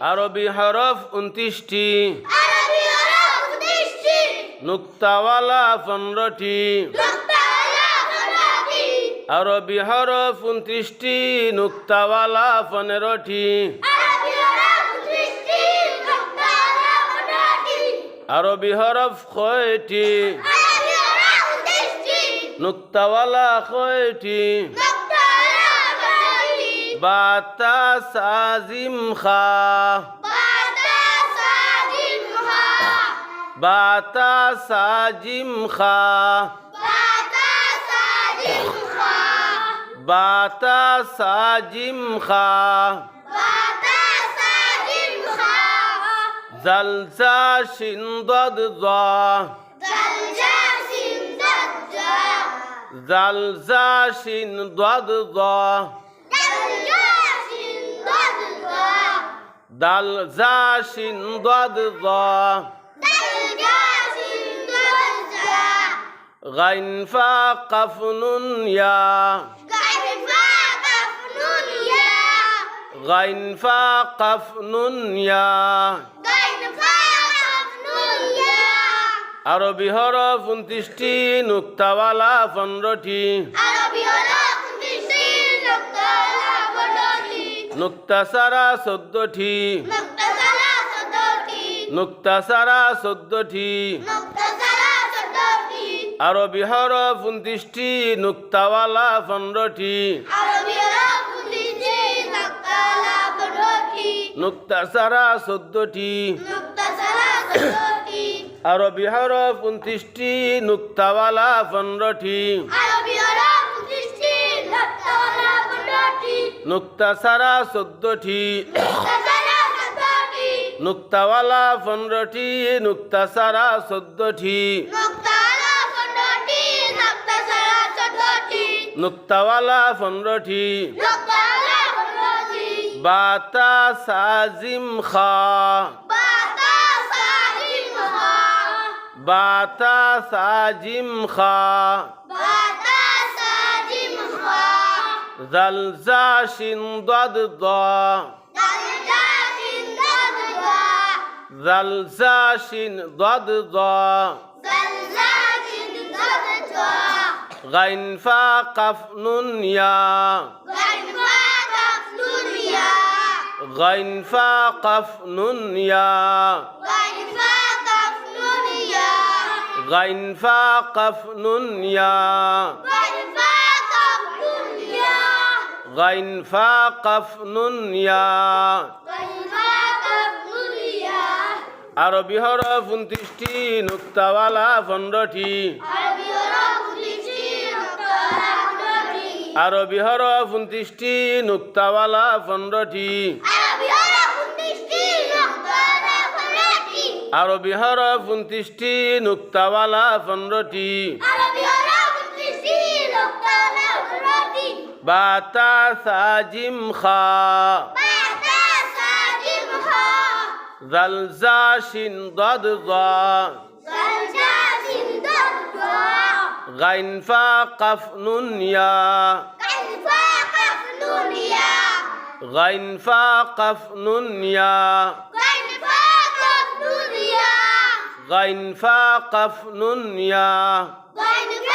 আরবি হরফ উনত্রিশটি। নুক্তাওয়ালা পনেরোটি। আরবি হরফ উনত্রিশটি নুক্তাওয়ালা পনেরোটি। আরবি হরফ কয়টি? নুক্তাওয়ালা কয়টি? বাতা সাজিম খা। বাতা সাজিম খা। বাতা সাজিম খা। বাতা সাজিম খা দাল জা শিন দাদ জা গাইন ফা কাফনুন ইয়া। গাইন ফা কাফনুন আরবি হরফ উনত্রিশটি নুক্তাওয়ালা পনেরোটি। চোদ্দটি নুক্তাসারা চোদ্দটি মুক্তাসালা চোদ্দটি আরবি হরফ উনত্রিশটি নুক্তাওয়ালা পনেরোটি। নুক্তাসারা চোদ্দটি মুক্তাসালা চোদ্দটি উনত্রিশটি নুক্তাওয়ালা পনেরোটি। পনেরোটি নুক্তাসারা চোদ্দটি। নুক্তাওয়ালা পনেরোটি চোদ্দটি মুক্তাওয়ালা চোদ্দটি। নুক্তাওয়ালা পনেরোটি। বাতা সাজিম খা। বাতা সাজিম খা। زلزا شين ضد ضا زلزا شين ضاد ضا غين فا قف نون يا غين فا قف نون يا غين فا قف نون يا গাইন ফা কাফ নুন ইয়া আরবি হরফ উনত্রিশটি নুক্তাওয়ালা পনেরোটি আরবি হরফ উনত্রিশটি নুক্তাওয়ালা পনেরোটি আরবি হরফ নুক্তাওয়ালা পনেরোটি باتا ساجم خا. باتا ساجم خا. زلزا شن ضد ضا زلزا شن ضد ضا غين فا قف نونيا غين فا قف نونيا غين فا قف نونيا غين فا قف نونيا غين فا قف نونيا غين فا